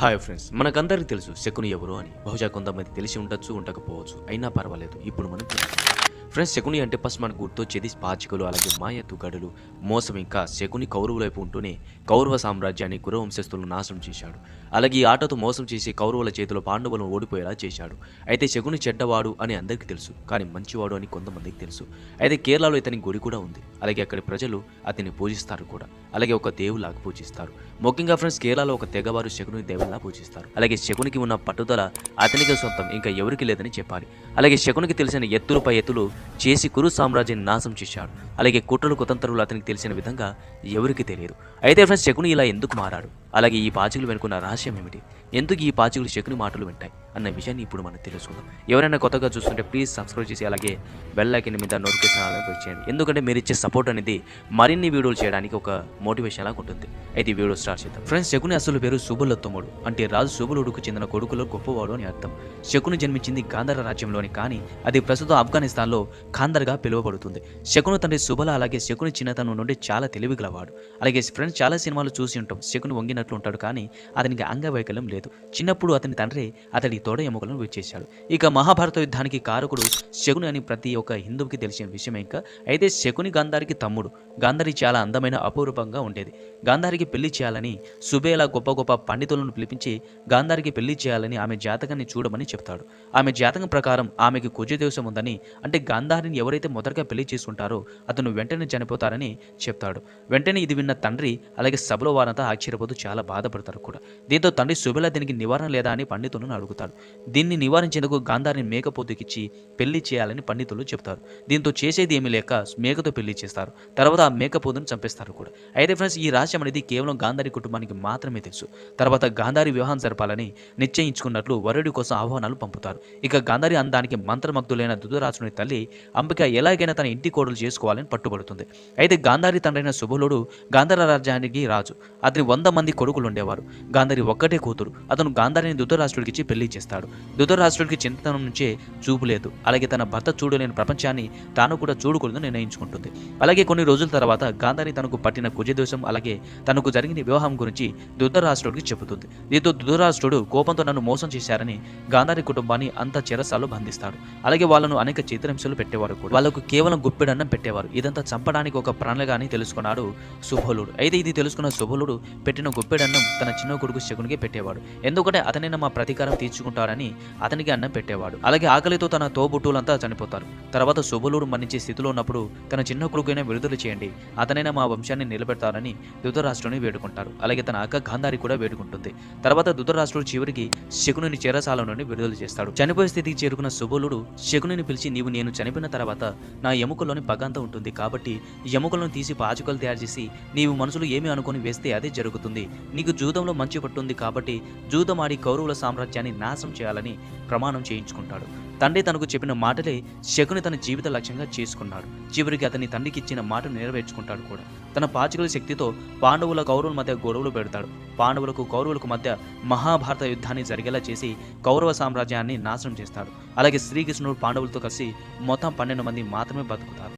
Hi friends మనకందరికీ తెలుసు శకుని ఎవరు అని. బహుశా కొంతమంది తెలిసి ఉండొచ్చు ఉండకపోవచ్చు. అయినా పర్వాలేదు. ఇప్పుడు మనం ఫ్రెండ్స్ శకుని అంటే ఫస్ట్ మనకు గుర్తొచ్చేది పాచికలు అలాగే మాయ గడులు. మోసం ఇంకా శకుని కౌరవుల వైపు ఉంటూనే కౌరవ సామ్రాజ్యాన్ని కురవంశస్థులను నాశనం చేశాడు. అలాగే ఈ ఆటతో మోసం చేసి కౌరవుల చేతిలో పాండవులను ఓడిపోయేలా చేశాడు. అయితే శకుని చెడ్డవాడు అని అందరికీ తెలుసు కానీ మంచివాడు అని కొంతమందికి తెలుసు. అయితే కేరళలో ఇతని గుడి కూడా ఉంది. అలాగే అక్కడి ప్రజలు అతన్ని పూజిస్తారు కూడా. అలాగే ఒక దేవులాగా పూజిస్తారు. ముఖ్యంగా ఫ్రెండ్స్ కేరళలో ఒక తెగవారు శకుని దేవుల్లా పూజిస్తారు. అలాగే శకునికి ఉన్న పట్టుదల అతనికి సొంతం ఇంకా ఎవరికి లేదని చెప్పాలి. అలాగే శకునికి తెలిసిన ఎత్తులపై ఎత్తులు చేసి కురు సామ్రాజ్యాన్ని నాశనం చేశాడు. అలాగే కుట్రలు కుతంత్రులు అతనికి తెలిసిన విధంగా ఎవరికి తెలియదు. అయితే ఫ్రెండ్స్ శకుని ఇలా ఎందుకు మారాడు? అలాగే ఈ పాచికలు వెనుకున్న రహస్యం ఏమిటి? ఎందుకు ఈ పాచికలు శకుని మాటలు వింటాయి? అన్న విషయాన్ని ఇప్పుడు మనం తెలుసుకుందాం. ఎవరైనా కొత్తగా చూస్తుంటే ప్లీజ్ సబ్స్క్రైబ్ చేసి అలాగే బెల్ ఐకన్ మీద నోటిఫికేషన్ అలా చేయండి. ఎందుకంటే మీరు ఇచ్చే సపోర్ట్ అనేది మరిన్ని వీడియోలు చేయడానికి ఒక మోటివేషన్ లాగా ఉంటుంది. అయితే వీడియో స్టార్ట్ చేద్దాం. ఫ్రెండ్స్ శకుని అసలు పేరు సుబులొత్తముడు. అంటే రాజు సుబులుడుకు చెందిన కొడుకులో గొప్పవాడు అని అర్థం. శకుని జన్మించింది గాంధార రాజ్యంలోని కానీ అది ప్రస్తుతం ఆఫ్ఘనిస్తాన్లో ఖాందర్గా పిలువబడుతుంది. శకుని తండ్రి శుభల అలాగే శకుని చిన్నతనం నుండి చాలా తెలివి గలవాడు. అలాగే ఫ్రెండ్స్ చాలా సినిమాలు చూసి ఉంటాం. శకుని వంగినట్లు ఉంటాడు కానీ అతనికి అంగవైకల్యం లేదు. చిన్నప్పుడు అతని తండ్రి అతడి తోడ ఎముకలను విచ్చేశాడు ఇక మహాభారత యుద్ధానికి కారకుడు శకుని అని ప్రతి ఒక్క హిందువుకి తెలిసిన విషయం ఇంకా అయితే శకుని గాంధారికి తమ్ముడు. గాంధారి చాలా అందమైన అపూర్వంగా ఉండేది. గాంధారికి పెళ్ళి చేయాలని సుబేలా గొప్ప గొప్ప పండితులను పిలిపించి గాంధారికి పెళ్ళి చేయాలని ఆమె జాతకాన్ని చూడమని చెప్తాడు. ఆమె జాతకం ప్రకారం ఆమెకి కుజదోషం ఉందని అంటే గాంధారిని ఎవరైతే మొదటగా పెళ్ళి చేసుకుంటారో అతను వెంటనే చనిపోతారని చెప్తాడు. వెంటనే ఇది విన్న తండ్రి అలాగే సభలో వారంతా ఆశ్చర్యపోతూ చాలా బాధపడతారు కూడా. దీంతో తండ్రి సుబేల దీనికి నివారణ లేదా అని పండితులను అడుగుతాడు. దీన్ని నివారించేందుకు గాంధారిని మేకపోతుకిచ్చి పెళ్ళి చేయాలని పండితులు చెప్తారు. దీంతో చేసేది ఏమీ లేక మేకతో పెళ్ళి చేస్తారు. తర్వాత ఆ మేకపోతుని చంపేస్తారు కూడా. అయితే ఫ్రెండ్స్ ఈ రహస్యం అనేది కేవలం గాంధారి కుటుంబానికి మాత్రమే తెలుసు. తర్వాత గాంధారి వివాహం జరపాలని నిశ్చయించుకున్నట్లు వరుడి కోసం ఆహ్వానాలు పంపుతారు. ఇక గాంధారి అందానికి మంత్రమగ్ధులైన దుధరాజుని తల్లి అంబిక ఎలాగైనా తన ఇంటి కోడలు చేసుకోవాలని పట్టుబడుతుంది. అయితే గాంధారి తండ్రైన శుభలుడు గాంధార రాజ్యానికి రాజు. అతని వంద మంది కొడుకులు ఉండేవారు గాంధారి ఒక్కటే కూతురు. అతను గాంధారిని ధృతరాష్ట్రుడికిచ్చి పెళ్ళి చేస్తాడు. ధృతరాష్ట్రుడికి చింతనం నుంచే చూపు లేదు. అలాగే తన భర్త చూడలేని ప్రపంచాన్ని తాను కూడా చూడకూడదని నిర్ణయించుకుంటుంది. అలాగే కొన్ని రోజుల తర్వాత గాంధారి తనకు పట్టిన కుజదోషం అలాగే తనకు జరిగిన వివాహం గురించి ధృతరాష్ట్రుడికి చెబుతుంది. దీంతో ధృతరాష్ట్రుడు కోపంతో నన్ను మోసం చేశారని గాంధారి కుటుంబాన్ని అంత చెరసాల్లో బంధిస్తాడు. అలాగే వాళ్ళను అనేక చిత్రహింసలు పెట్టేవారు కూడా. వాళ్ళకు కేవలం గుప్పెడన్నం పెట్టేవారు. ఇదంతా చంపడానికి ఒక ప్రణాళిక అని తెలుసుకున్నాడు సుభలుడు అయితే ఇది తెలుసుకున్న సుభలుడు పెట్టిన గుప్పెడన్నం తన చిన్న కొడుకు శకునికి పెట్టేవాడు. ఎందుకంటే అతనైనా మా ప్రతీకారం తీర్చుకుంటారని అతనికి అన్నం పెట్టేవాడు. అలాగే ఆకలితో తన తోబుట్టులంతా చనిపోతారు. తర్వాత శుభలుడు మరణించే స్థితిలో ఉన్నప్పుడు తన చిన్న కొడుకైనా విడుదల చేయండి. అతనైనా మా వంశాన్ని నిలబెడతారని ధృతరాష్ట్రుని వేడుకుంటారు. అలాగే తన అక్క గాంధారి కూడా వేడుకుంటుంది. తర్వాత ధృతరాష్ట్రుడు చివరికి శకునుని చెరసాల నుండి విడుదల చేస్తాడు. చనిపోయే స్థితికి చేరుకున్న సుబలుడు శకునిని పిలిచి నీవు నేను చనిపోయిన తర్వాత నా ఎముకల్లోని పగంత ఉంటుంది కాబట్టి ఎముకలను తీసి పాచుకలు తయారు చేసి నీవు మనసులో ఏమి అనుకొని వేస్తే అదే జరుగుతుంది. నీకు జూదంలో మంచి పట్టుంది కాబట్టి జూదం ఆడి కౌరవుల సామ్రాజ్యాన్ని నాశనం చేయాలని ప్రమాణం చేయించుకుంటాడు. తండ్రి తనకు చెప్పిన మాటలే శకుని తన జీవిత లక్ష్యంగా చేసుకున్నాడు. చివరికి అతని తండ్రికి ఇచ్చిన మాటను నెరవేర్చుకుంటాడు కూడా. తన పాచికల శక్తితో పాండవుల కౌరవుల మధ్య గొడవలు పెడతాడు. పాండవులకు కౌరవులకు మధ్య మహాభారత యుద్ధాన్ని జరిగేలా చేసి కౌరవ సామ్రాజ్యాన్ని నాశనం చేస్తాడు. అలాగే శ్రీకృష్ణుడు పాండవులతో కలిసి మొత్తం పన్నెండు మంది మాత్రమే బతుకుతారు.